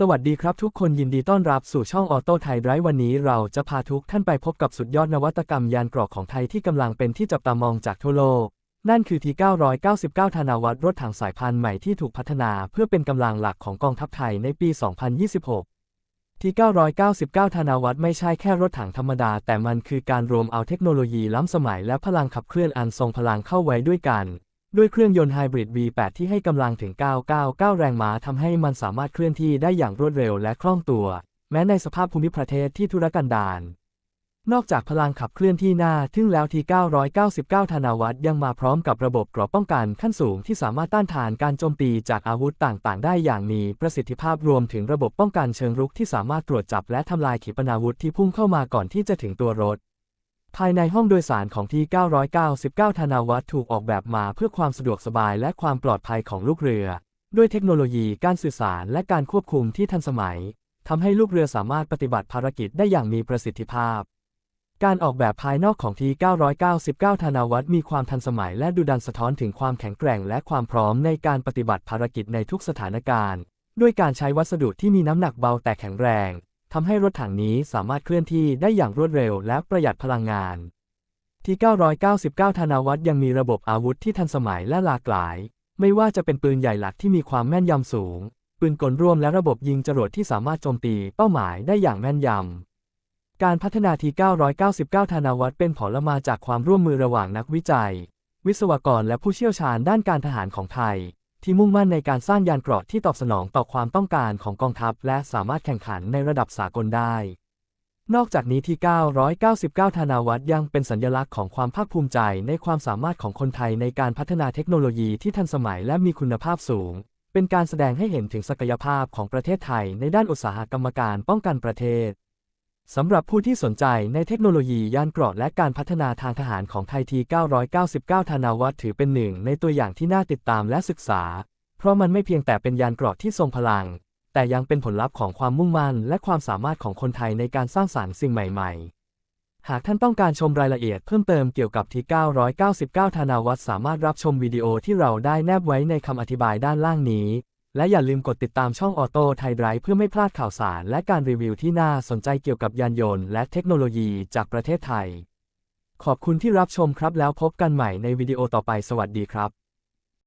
สวัสดีครับทุกคนยินดีต้อนรับสู่ช่องออโต้ไทยไรฟ์วันนี้เราจะพาทุกท่านไปพบกับสุดยอดนวัตกรรมยานกรอกของไทยที่กำลังเป็นที่จับตามองจากทั่วโลก นั่นคือที 999 ธนาวัตรรถถังสายพันธุ์ใหม่ที่ถูกพัฒนาเพื่อเป็นกำลังหลักของกองทัพไทยในปี 2026 ที 999 ธนาวัตรไม่ใช่แค่รถถังธรรมดา แต่มันคือการรวมเอาเทคโนโลยีล้ำสมัยและพลังขับเคลื่อนอันทรงพลังเข้าไว้ด้วยกัน ด้วยเครื่องยนต์ไฮบริด V8 ที่ให้กำลังถึง 999 แรงม้าทำให้มันสามารถเคลื่อนที่ได้อย่างรวดเร็วและคล่องตัว แม้ในสภาพภูมิประเทศที่ทุรกันดาร นอกจากพลังขับเคลื่อนที่หน้าทึ่งแล้วที999 ธนาวัตยังมาพร้อมกับระบบกราะป้องกันขั้นสูงที่สามารถต้านทานการโจมตีจากอาวุธต่างๆ ได้อย่างมีประสิทธิภาพรวมถึงระบบป้องกันเชิงรุกที่สามารถตรวจจับและทำลายขีปนาวุธที่พุ่งเข้ามาก่อนที่จะถึงตัวรถ ภายในห้องโดยสารของที่ 999 ธนาวัตถูกออกแบบมาเพื่อความสะดวกสบายและความปลอดภัยของลูกเรือ ด้วยเทคโนโลยีการสื่อสารและการควบคุมที่ทันสมัยทำให้ลูกเรือสามารถปฏิบัติภารกิจได้อย่างมีประสิทธิภาพ การออกแบบภายนอกของที999 ธนาวัตมีความทันสมัยและดูดันสะท้อนถึงความแข็งแกร่งและความพร้อมในการปฏิบัติภารกิจในทุกสถานการณ์ ด้วยการใช้วัสดุที่มีน้ำหนักเบาแต่แข็งแรง ทำให้รถถังนี้สามารถเคลื่อนที่ได้อย่างรวดเร็วและประหยัดพลังงาน ที999 ธนาวัตยังมีระบบอาวุธที่ทันสมัยและหลากหลาย ไม่ว่าจะเป็นปืนใหญ่หลักที่มีความแม่นยำสูง ปืนกลร่วมและระบบยิงจรวดที่สามารถโจมตีเป้าหมายได้อย่างแม่นยำ การพัฒนาที999 ธนาวัตเป็นผลมาจากความร่วมมือระหว่างนักวิจัย วิศวกรและผู้เชี่ยวชาญด้านการทหารของไทย ที่มุ่งมั่นในการสร้างยานเกราะที่ตอบสนองต่อความต้องการของกองทัพ และสามารถแข่งขันในระดับสากลได้ นอกจากนี้ที่ 999 ธนาวัตยังเป็นสัญลักษณ์ของความภาคภูมิใจในความสามารถของคนไทยในการพัฒนาเทคโนโลยีที่ทันสมัยและมีคุณภาพสูง เป็นการแสดงให้เห็นถึงศักยภาพของประเทศไทยในด้านอุตสาหกรรมการป้องกันประเทศ สำหรับผู้ที่สนใจในเทคโนโลยียานเกราะและการพัฒนาทางทหารของไทยที 999 ธนาวัตถือเป็นหนึ่งในตัวอย่างที่น่าติดตามและศึกษา เพราะมันไม่เพียงแต่เป็นยานเกราะที่ทรงพลัง แต่ยังเป็นผลลัพธ์ของความมุ่งมั่นและความสามารถของคนไทยในการสร้างสรรค์สิ่งใหม่ ๆ หากท่านต้องการชมรายละเอียดเพิ่มเติมเกี่ยวกับที 999 ธนาวัตสามารถรับชมวิดีโอที่เราได้แนบไว้ในคำอธิบายด้านล่างนี้ และอย่าลืมกดติดตามช่องออโต้ไทยไดร์เพื่อไม่พลาดข่าวสารและการรีวิวที่น่าสนใจเกี่ยวกับยานยนต์และเทคโนโลยีจากประเทศไทย ขอบคุณที่รับชมครับแล้วพบกันใหม่ในวิดีโอต่อไปสวัสดีครับ